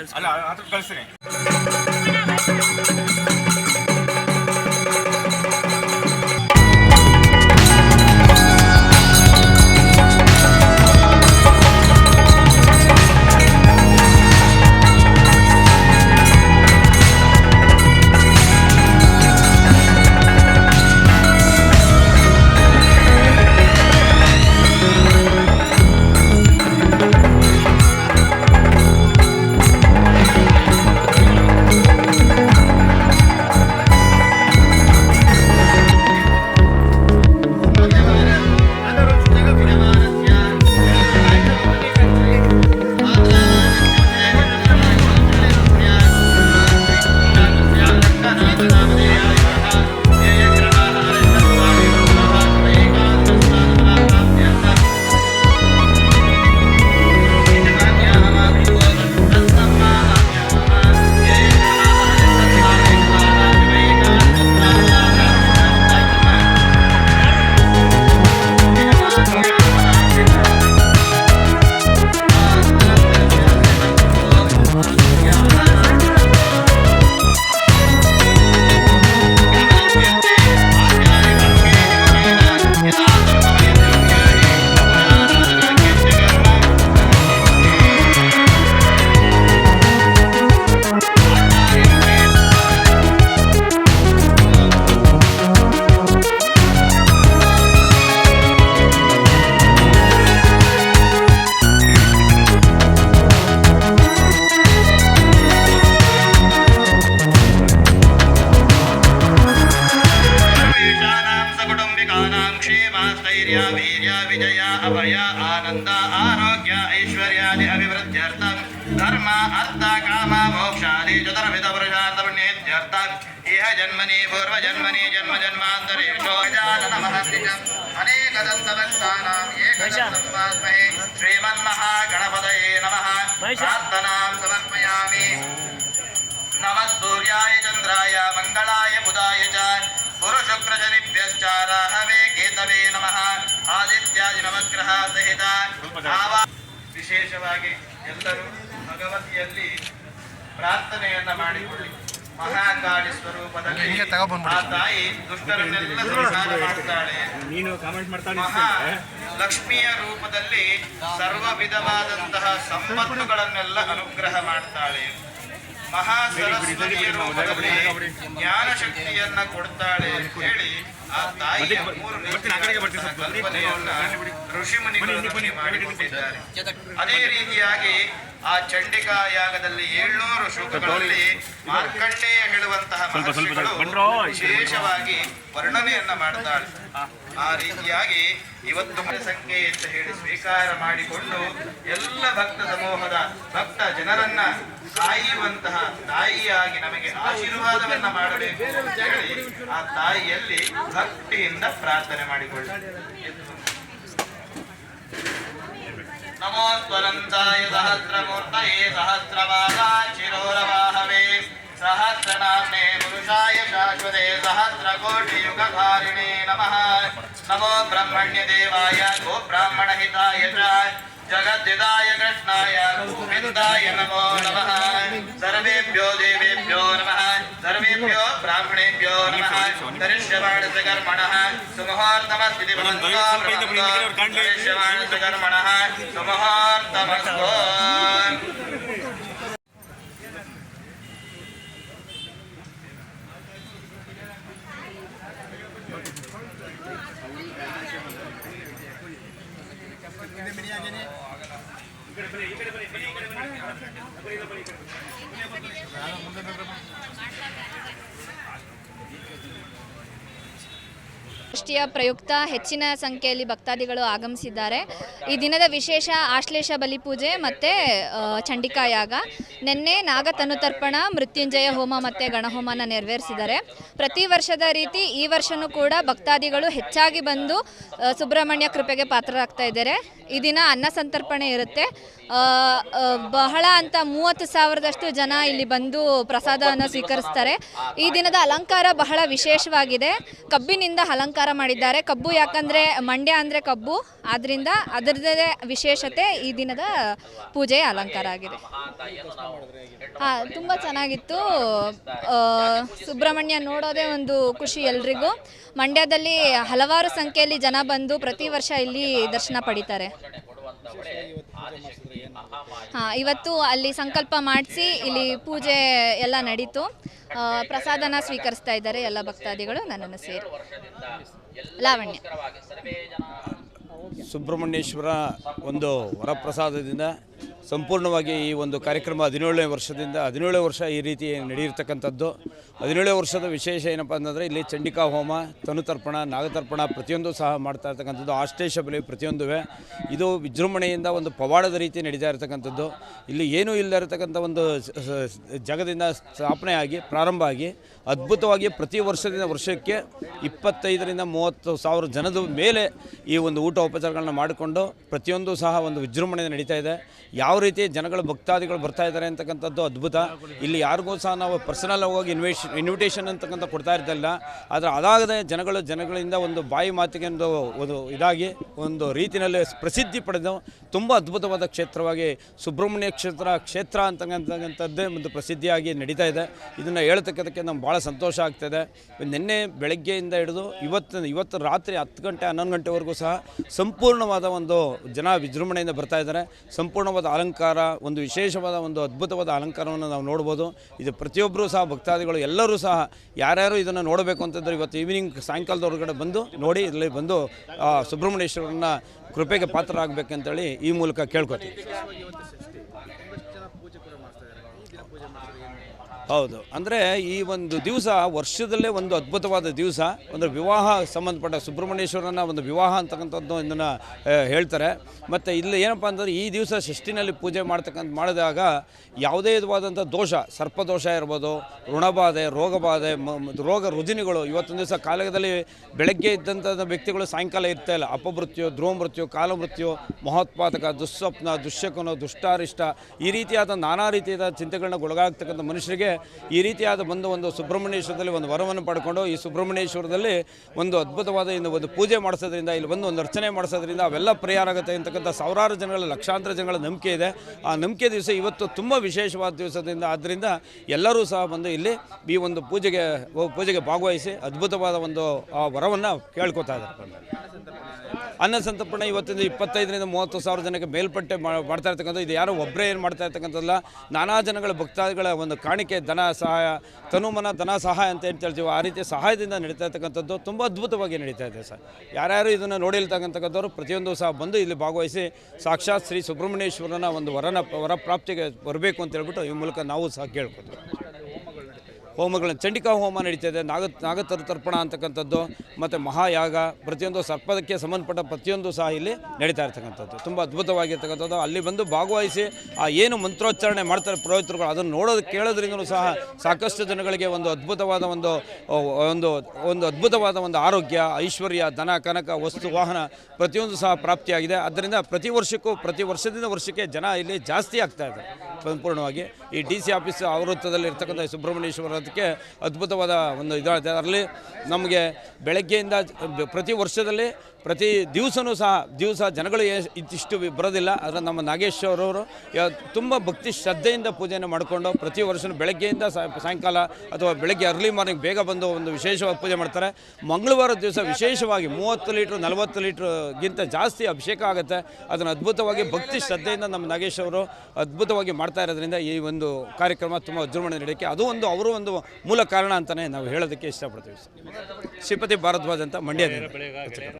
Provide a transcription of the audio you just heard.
ಕೆಲಸ ಅಲ್ಲ ಹತ್ರ ಕಳಿಸ್ತೀನಿ क्षेमास्थैर्य वीर्य विजय अभय आनन्द आरोग्य ऐश्वर्यादि अभिवृद्ध्यर्थं धर्म अर्थ काम मोक्षादि चतुर्विधपुरुषार्थपुण्येत्यर्थम् इह जन्मनि पूर्वजन्मनि जन्म जन्मान्तरेषु गजाननमहर्निजम् अनेकदन्तभक्तानाम् एकदन्तमस्महे श्रीमन्महागणपतये नमः। प्रार्थनां समर्पयामि। नमः सूर्याय चन्द्राय मङ्गलाय बुधाय च। ಕೇತವೇ ನಮಃ ಆದಿತ್ಯಾದಿ ನವಗ್ರಹ ಸಹಿತ ಭಾವ ವಿಶೇಷವಾಗಿ ಎಲ್ಲರೂ ಭಗವತಿಯಲ್ಲಿ ಪ್ರಾರ್ಥನೆಯನ್ನ ಮಾಡಿಕೊಳ್ಳಿ. ಮಹಾಕಾಳಿ ಸ್ವರೂಪದಲ್ಲಿ ಆ ತಾಯಿ ದುಷ್ಟರನ್ನೆಲ್ಲ ಸಂಹಾರ ಮಾಡ್ತಾಳೆ. ನೀನು ಕಾಮೆಂಟ್ ಲಕ್ಷ್ಮಿಯ ರೂಪದಲ್ಲಿ ಸರ್ವ ವಿಧವಾದಂತಹ ಸಂಪತ್ತುಗಳನ್ನೆಲ್ಲ ಅನುಗ್ರಹ ಮಾಡ್ತಾಳೆ. ಮಹಾ ಸರಸ್ವತಿಯರು ಜ್ಞಾನ ಶಕ್ತಿಯನ್ನ ಕೊಡ್ತಾಳೆ ಅಂತ ಹೇಳಿ ಆ ತಾಯಿಯ ಮೂರು. ಕಲ್ಪನೆಯನ್ನ ಋಷಿ ಮುನಿಗಳು ನಮಗೆ ಮಾಡಿಕೊಟ್ಟಿದ್ದಾರೆ. ಅದೇ ರೀತಿಯಾಗಿ ಆ ಚಂಡಿಕಾ ಯಾಗದಲ್ಲಿ ಏಳ್ನೂರು ಶ್ಲೋಕಗಳಲ್ಲಿ ಮಾರ್ಕಂಡೇಯ ಹೇಳುವಂತಹ ವಿಶೇಷವಾಗಿ ವರ್ಣನೆಯನ್ನ ಮಾಡ್ತಾಳೆ. ಆ ರೀತಿಯಾಗಿ ಇವತ್ತು ಸಂಖ್ಯೆ ಅಂತ ಹೇಳಿ ಸ್ವೀಕಾರ ಮಾಡಿಕೊಂಡು ಎಲ್ಲ ಭಕ್ತ ಸಮೂಹದ ಭಕ್ತ ಜನರನ್ನ ಕಾಯುವಂತಹ ತಾಯಿಯಾಗಿ ನಮಗೆ ಆಶೀರ್ವಾದವನ್ನ ಮಾಡಬೇಕು ಅಂತ ಹೇಳಿ ಆ ತಾಯಿಯಲ್ಲಿ ಭಕ್ತಿಯಿಂದ ಪ್ರಾರ್ಥನೆ ಮಾಡಿಕೊಳ್ಳಿ. ನಮೋ ತ್ವನಂತಾಯ ಸಹಸ್ರಮೂರ್ತಯೇ ಸಹಸ್ರವಾಹ ಚಿರೋರವಾಹವೇ. सहस्रनाम्ने पुरुषाय शाश्वते सहस्रकोटियुगधारिणे नमः। नमो ब्रह्मण्यदेवाय, गोब्राह्मणहिताय च, जगद्दिदाय कृष्णाय, गोविन्दाय नमो नमः। सर्वेभ्यो देवेभ्यो नमः। सर्वेभ्यो ब्राह्मणेभ्यो नमः। करिष्यमाणसकर्मणः सुमुहूर्तमस्ति करिष्यमाणसकर्मणः सुमुहूर्तमस्तु ಕರ್ಮಣಃ ಷಷ್ಠಿಯ ಪ್ರಯುಕ್ತ ಹೆಚ್ಚಿನ ಸಂಖ್ಯೆಯಲ್ಲಿ ಭಕ್ತಾದಿಗಳು ಆಗಮಿಸಿದ್ದಾರೆ. ಈ ದಿನದ ವಿಶೇಷ ಆಶ್ಲೇಷ ಬಲಿ ಪೂಜೆ ಮತ್ತು ಚಂಡಿಕಾ ಯಾಗ. ನಿನ್ನೆ ನಾಗತನುತರ್ಪಣ ಮೃತ್ಯುಂಜಯ ಹೋಮ ಮತ್ತು ಗಣಹೋಮನ ನೆರವೇರಿಸಿದ್ದಾರೆ. ಪ್ರತಿ ವರ್ಷದ ರೀತಿ ಈ ವರ್ಷನೂ ಕೂಡ ಭಕ್ತಾದಿಗಳು ಹೆಚ್ಚಾಗಿ ಬಂದು ಸುಬ್ರಹ್ಮಣ್ಯ ಕೃಪೆಗೆ ಪಾತ್ರರಾಗ್ತಾ ಇದ್ದಾರೆ. ಈ ದಿನ ಅನ್ನ ಸಂತರ್ಪಣೆ ಇರುತ್ತೆ. ಬಹಳ ಅಂತ ಮೂವತ್ತು ಸಾವಿರದಷ್ಟು ಜನ ಇಲ್ಲಿ ಬಂದು ಪ್ರಸಾದವನ್ನು ಸ್ವೀಕರಿಸ್ತಾರೆ. ಈ ದಿನದ ಅಲಂಕಾರ ಬಹಳ ವಿಶೇಷವಾಗಿದೆ. ಕಬ್ಬಿನಿಂದ ಅಲಂಕಾರ ಅಲಂಕಾರ ಮಾಡಿದ್ದಾರೆ. ಕಬ್ಬು ಯಾಕಂದ್ರೆ ಮಂಡ್ಯ ಅಂದ್ರೆ ಕಬ್ಬು. ಆದ್ರಿಂದ ಅದರದೇ ವಿಶೇಷತೆ ಈ ದಿನದ ಪೂಜೆ ಅಲಂಕಾರ ಆಗಿದೆ. ಹಾ, ತುಂಬಾ ಚೆನ್ನಾಗಿತ್ತು. ಸುಬ್ರಹ್ಮಣ್ಯ ನೋಡೋದೇ ಒಂದು ಖುಷಿ ಎಲ್ರಿಗೂ. ಮಂಡ್ಯದಲ್ಲಿ ಹಲವಾರು ಸಂಖ್ಯೆಯಲ್ಲಿ ಜನ ಬಂದು ಪ್ರತಿ ವರ್ಷ ಇಲ್ಲಿ ದರ್ಶನ ಪಡಿತಾರೆ. ಹಾಂ ಇವತ್ತು ಅಲ್ಲಿ ಸಂಕಲ್ಪ ಮಾಡಿಸಿ ಇಲ್ಲಿ ಪೂಜೆ ಎಲ್ಲ ನಡೀತು. ಪ್ರಸಾದನ ಸ್ವೀಕರಿಸ್ತಾ ಇದ್ದಾರೆ ಎಲ್ಲ ಭಕ್ತಾದಿಗಳು ನನ್ನನ್ನು ಸೇರಿ. ಲಾವಣ್ಯ. ಸುಬ್ರಹ್ಮಣ್ಯೇಶ್ವರ ಒಂದು ವರಪ್ರಸಾದದಿಂದ ಸಂಪೂರ್ಣವಾಗಿ ಈ ಒಂದು ಕಾರ್ಯಕ್ರಮ ಹದಿನೇಳನೇ ವರ್ಷದಿಂದ, ಹದಿನೇಳನೇ ವರ್ಷ ಈ ರೀತಿ ನಡೆಯಿರ್ತಕ್ಕಂಥದ್ದು ಹದಿನೇಳನೇ ವರ್ಷದ ವಿಶೇಷ ಏನಪ್ಪ ಅಂತಂದರೆ ಇಲ್ಲಿ ಚಂಡಿಕಾ ಹೋಮ ತನುತರ್ಪಣ ನಾಗತರ್ಪಣ ಪ್ರತಿಯೊಂದು ಸಹ ಮಾಡ್ತಾ ಇರ್ತಕ್ಕಂಥದ್ದು, ಆಶ್ಲೇಷ ಬಲಿ ಪ್ರತಿಯೊಂದುವೆ. ಇದು ವಿಜೃಂಭಣೆಯಿಂದ ಒಂದು ಪವಾಡದ ರೀತಿ ನಡೀತಾ ಇರತಕ್ಕಂಥದ್ದು. ಇಲ್ಲಿ ಏನೂ ಇಲ್ಲದೆ ಇರತಕ್ಕಂಥ ಒಂದು ಜಗದಿಂದ ಸ್ಥಾಪನೆ ಆಗಿ, ಪ್ರಾರಂಭ ಆಗಿ, ಅದ್ಭುತವಾಗಿ ಪ್ರತಿ ವರ್ಷದಿಂದ ವರ್ಷಕ್ಕೆ ಇಪ್ಪತ್ತೈದರಿಂದ ಮೂವತ್ತು ಸಾವಿರ ಜನದ ಮೇಲೆ ಈ ಒಂದು ಊಟ ಉಪಚಾರಗಳನ್ನ ಮಾಡಿಕೊಂಡು ಪ್ರತಿಯೊಂದು ಸಹ ಒಂದು ವಿಜೃಂಭಣೆ ನಡೀತಾ ಇದೆ. ಯಾವ ರೀತಿ ಜನಗಳು, ಭಕ್ತಾದಿಗಳು ಬರ್ತಾ ಇದ್ದಾರೆ ಅಂತಕ್ಕಂಥದ್ದು ಅದ್ಭುತ. ಇಲ್ಲಿ ಯಾರಿಗೂ ಸಹ ನಾವು ಪರ್ಸನಲ್ ಹೋಗಿ ಇನ್ವೇಷ್ ಇನ್ವಿಟೇಷನ್ ಅಂತಕ್ಕಂಥ ಕೊಡ್ತಾ ಇರ್ತಿಲ್ಲ. ಆದರೆ ಅದಾಗದೆ ಜನಗಳು, ಜನಗಳಿಂದ ಒಂದು ಬಾಯಿ ಮಾತಿಗೆ ಒಂದು ಒಂದು ಇದಾಗಿ ಒಂದು ರೀತಿಯಲ್ಲಿ ಪ್ರಸಿದ್ಧಿ ಪಡೆದು ತುಂಬ ಅದ್ಭುತವಾದ ಕ್ಷೇತ್ರವಾಗಿ ಸುಬ್ರಹ್ಮಣ್ಯ ಕ್ಷೇತ್ರ ಕ್ಷೇತ್ರ ಅಂತಕ್ಕಂಥದ್ದೇ ಒಂದು ಪ್ರಸಿದ್ಧಿಯಾಗಿ ನಡೀತಾ ಇದೆ. ಇದನ್ನು ಹೇಳ್ತಕ್ಕಂಥಕ್ಕೆ ನಮ್ಗೆ ಭಾಳ ಸಂತೋಷ ಆಗ್ತಾಯಿದೆ ನಿನ್ನೆ ಬೆಳಗ್ಗೆಯಿಂದ ಹಿಡಿದು ಇವತ್ತು ಇವತ್ತು ರಾತ್ರಿ ಹತ್ತು ಗಂಟೆ ಹನ್ನೊಂದು ಗಂಟೆವರೆಗೂ ಸಹ ಸಂಪೂರ್ಣವಾದ ಒಂದು ಜನ ವಿಜೃಂಭಣೆಯಿಂದ ಬರ್ತಾ ಇದ್ದಾರೆ. ಸಂಪೂರ್ಣವಾದ ಅಲಂಕಾರ, ಒಂದು ವಿಶೇಷವಾದ ಒಂದು ಅದ್ಭುತವಾದ ಅಲಂಕಾರವನ್ನು ನಾವು ನೋಡ್ಬೋದು. ಇದು ಪ್ರತಿಯೊಬ್ಬರೂ ಸಹ, ಭಕ್ತಾದಿಗಳು ಎಲ್ಲರೂ ಸಹ ಯಾರ್ಯಾರು ಇದನ್ನು ನೋಡಬೇಕು ಅಂತಂದ್ರೆ ಇವತ್ತು ಈವ್ನಿಂಗ್ ಹೊರಗಡೆ ಬಂದು ನೋಡಿ ಇಲ್ಲಿ ಬಂದು ಸುಬ್ರಹ್ಮಣ್ಯೇಶ್ವರನ ಕೃಪೆಗೆ ಪಾತ್ರರಾಗಬೇಕಂತೇಳಿ ಈ ಮೂಲಕ ಕೇಳ್ಕೊತೀವಿ. ಹೌದು. ಅಂದರೆ ಈ ಒಂದು ದಿವಸ ವರ್ಷದಲ್ಲೇ ಒಂದು ಅದ್ಭುತವಾದ ದಿವಸ. ಅಂದರೆ ವಿವಾಹ ಸಂಬಂಧಪಟ್ಟ ಸುಬ್ರಹ್ಮಣ್ಯೇಶ್ವರನ ಒಂದು ವಿವಾಹ ಅಂತಕ್ಕಂಥದ್ದು ಇದನ್ನು ಹೇಳ್ತಾರೆ. ಮತ್ತು ಇಲ್ಲಿ ಏನಪ್ಪ ಅಂತಂದರೆ ಈ ದಿವಸ ಷಷ್ಠಿನಲ್ಲಿ ಪೂಜೆ ಮಾಡ್ತಕ್ಕಂಥ, ಮಾಡಿದಾಗ ಯಾವುದೇ ವಿಧವಾದಂಥ ದೋಷ, ಸರ್ಪದೋಷ ಇರ್ಬೋದು, ಋಣಬಾಧೆ, ರೋಗಬಾಧೆ ರೋಗ ರುಜಿನಿಗಳು ಇವತ್ತೊಂದು ದಿವಸ ಕಾಲದಲ್ಲಿ ಬೆಳಗ್ಗೆ ಇದ್ದಂಥ ವ್ಯಕ್ತಿಗಳು ಸಾಯಂಕಾಲ ಇರ್ತಾ ಇಲ್ಲ. ಅಪಮೃತ್ಯು ಧ್ರುವ ಮೃತ್ಯು ಕಾಲಮೃತ್ಯು, ಮಹೋತ್ಪಾದಕ, ದುಸ್ವಪ್ನ, ದುಶ್ಯಕನ, ದುಷ್ಟಾರಿಷ್ಟ ಈ ರೀತಿಯಾದ ನಾನಾ ರೀತಿಯಾದ ಚಿಂತೆಗಳನ್ನ ಒಳಗಾಗ್ತಕ್ಕಂಥ ಮನುಷ್ಯರಿಗೆ ಈ ರೀತಿಯಾದ ಬಂದು ಒಂದು ಸುಬ್ರಹ್ಮಣ್ಯೇಶ್ವರದಲ್ಲಿ ಒಂದು ವರವನ್ನು ಪಡ್ಕೊಂಡು ಈ ಸುಬ್ರಹ್ಮಣ್ಯೇಶ್ವರದಲ್ಲಿ ಒಂದು ಅದ್ಭುತವಾದ ಇಂದು ಒಂದು ಪೂಜೆ ಮಾಡಿಸೋದ್ರಿಂದ, ಇಲ್ಲಿ ಬಂದು ಒಂದು ಅರ್ಚನೆ ಮಾಡಿಸೋದ್ರಿಂದ ಅವೆಲ್ಲ ಪರಿಹಾರ ಆಗುತ್ತೆ ಅಂತಕ್ಕಂಥ ಸಾವಿರಾರು ಜನಗಳ, ಲಕ್ಷಾಂತರ ಜನಗಳ ನಂಬಿಕೆ ಇದೆ. ಆ ನಂಬಿಕೆ ದಿವಸ ಇವತ್ತು ತುಂಬ ವಿಶೇಷವಾದ ದಿವಸದಿಂದ ಆದ್ದರಿಂದ ಎಲ್ಲರೂ ಸಹ ಬಂದು ಇಲ್ಲಿ ಈ ಒಂದು ಪೂಜೆಗೆ ಪೂಜೆಗೆ ಭಾಗವಹಿಸಿ ಅದ್ಭುತವಾದ ಒಂದು ಆ ವರವನ್ನು ಕೇಳ್ಕೊತಾ ಇದ್ದಾರೆ. ಅನ್ನ ಸಂತರ್ಪಣೆ ಇವತ್ತಿಂದ ಇಪ್ಪತ್ತೈದರಿಂದ ಮೂವತ್ತು ಸಾವಿರ ಜನಕ್ಕೆ ಮೇಲ್ಪಟ್ಟೆ ಮಾಡ್ತಾ ಇರ್ತಕ್ಕಂಥ ಇದು ಯಾರೋ ಒಬ್ಬರೇ ಏನು ಮಾಡ್ತಾ ಇರ್ತಕ್ಕಂಥದ್ದಲ್ಲ, ನಾನಾ ಜನಗಳ ಭಕ್ತಾದಿಗಳ ಒಂದು ಕಾಣಿಕೆ, ಧನ ಸಹಾಯ, ತನುಮನ ಧನ ಸಹಾಯ ಅಂತ ಏನು ಹೇಳ್ತೀವಿ ಆ ರೀತಿ ಸಹಾಯದಿಂದ ನಡೀತಾ ಇರ್ತಕ್ಕಂಥದ್ದು. ತುಂಬ ಅದ್ಭುತವಾಗಿ ನಡೀತಾ ಇದೆ ಸರ್. ಯಾರ್ಯಾರು ಇದನ್ನು ನೋಡಿರ್ತಕ್ಕಂಥದ್ದವರು ಪ್ರತಿಯೊಂದು ಸಹ ಬಂದು ಇಲ್ಲಿ ಭಾಗವಹಿಸಿ ಸಾಕ್ಷಾತ್ ಶ್ರೀ ಸುಬ್ರಹ್ಮಣ್ಯೇಶ್ವರನ ಒಂದು ವರನ ವರ ಪ್ರಾಪ್ತಿಗೆ ಬರಬೇಕು ಅಂತ ಹೇಳ್ಬಿಟ್ಟು ಈ ಮೂಲಕ ನಾವು ಸಹ ಕೇಳ್ಕೊತೀವಿ. ಹೋಮಗಳನ್ನ ಚಂಡಿಕಾ ಹೋಮ ನಡೀತಿದೆ, ನಾಗ, ನಾಗತರು ತರ್ಪಣ ಅಂತಕ್ಕಂಥದ್ದು, ಮತ್ತು ಮಹಾಯಾಗ, ಪ್ರತಿಯೊಂದು ಸರ್ಪದಕ್ಕೆ ಸಂಬಂಧಪಟ್ಟ ಪ್ರತಿಯೊಂದು ಸಹ ಇಲ್ಲಿ ನಡೀತಾ ಇರ್ತಕ್ಕಂಥದ್ದು. ತುಂಬ ಅದ್ಭುತವಾಗಿರ್ತಕ್ಕಂಥದ್ದು. ಅಲ್ಲಿ ಬಂದು ಭಾಗವಹಿಸಿ ಆ ಏನು ಮಂತ್ರೋಚ್ಚಾರಣೆ ಮಾಡ್ತಾರೆ ಪುರೋಹಿತರುಗಳು, ಅದನ್ನು ನೋಡೋದು ಕೇಳೋದ್ರಿಂದಲೂ ಸಹ ಸಾಕಷ್ಟು ಜನಗಳಿಗೆ ಒಂದು ಅದ್ಭುತವಾದ ಒಂದು ಒಂದು ಒಂದು ಅದ್ಭುತವಾದ ಒಂದು ಆರೋಗ್ಯ, ಐಶ್ವರ್ಯ ದನ ಕನಕ, ವಸ್ತು, ವಾಹನ ಪ್ರತಿಯೊಂದು ಸಹ ಪ್ರಾಪ್ತಿಯಾಗಿದೆ. ಆದ್ದರಿಂದ ಪ್ರತಿ ವರ್ಷಕ್ಕೂ, ಪ್ರತಿ ವರ್ಷದಿಂದ ವರ್ಷಕ್ಕೆ ಜನ ಇಲ್ಲಿ ಜಾಸ್ತಿ ಆಗ್ತಾ ಇದೆ ಸಂಪೂರ್ಣವಾಗಿ ಈ ಡಿ ಸಿ ಆಫೀಸ್ ಆವೃತ್ತದಲ್ಲಿ ಇರ್ತಕ್ಕಂಥ ಸುಬ್ರಹ್ಮಣ್ಯೇಶ್ವರ ಅದಕ್ಕೆ ಅದ್ಭುತವಾದ ಒಂದು ಇದಾಗುತ್ತೆ ಅದರಲ್ಲಿ ನಮಗೆ ಬೆಳಗ್ಗೆಯಿಂದ ಪ್ರತಿ ವರ್ಷದಲ್ಲಿ ಪ್ರತಿ ದಿವಸನೂ ಸಹ ದಿವಸ ಜನಗಳು ಇಷ್ಟು ಬರೋದಿಲ್ಲ. ಆದರೆ ನಮ್ಮ ನಾಗೇಶ್ವರವರು ತುಂಬ ಭಕ್ತಿ ಶ್ರದ್ಧೆಯಿಂದ ಪೂಜೆಯನ್ನು ಮಾಡಿಕೊಂಡು ಪ್ರತಿ ವರ್ಷ ಬೆಳಗ್ಗೆಯಿಂದ ಸಾಯ- ಸಾಯಂಕಾಲ ಅಥವಾ ಬೆಳಗ್ಗೆ ಅರ್ಲಿ ಮಾರ್ನಿಂಗ್ ಬೇಗ ಬಂದು ಒಂದು ವಿಶೇಷವಾಗಿ ಪೂಜೆ ಮಾಡ್ತಾರೆ. ಮಂಗಳವಾರ ದಿವಸ ವಿಶೇಷವಾಗಿ ಮೂವತ್ತು ಲೀಟ್ರ್, ನಲವತ್ತು ಲೀಟ್ರ್ಗಿಂತ ಜಾಸ್ತಿ ಅಭಿಷೇಕ ಆಗುತ್ತೆ. ಅದನ್ನು ಅದ್ಭುತವಾಗಿ ಭಕ್ತಿ ಶ್ರದ್ಧೆಯಿಂದ ನಮ್ಮ ನಾಗೇಶ್ ಅವರು ಅದ್ಭುತವಾಗಿ ಮಾಡ್ತಾ ಇರೋದ್ರಿಂದ ಈ ಒಂದು ಕಾರ್ಯಕ್ರಮ ತುಂಬ ವಿಜೃಂಭಣೆ ನಡೆಯೋಕ್ಕೆ ಅದು ಒಂದು ಅವರು ಒಂದು ಮೂಲ ಕಾರಣ ಅಂತಲೇ ನಾವು ಹೇಳೋದಕ್ಕೆ ಇಷ್ಟಪಡ್ತೀವಿ ಶ್ರೀಪತಿ ಭಾರದ್ವಾಜ್ ಅಂತ ಮಂಡ್ಯದಿಂದ.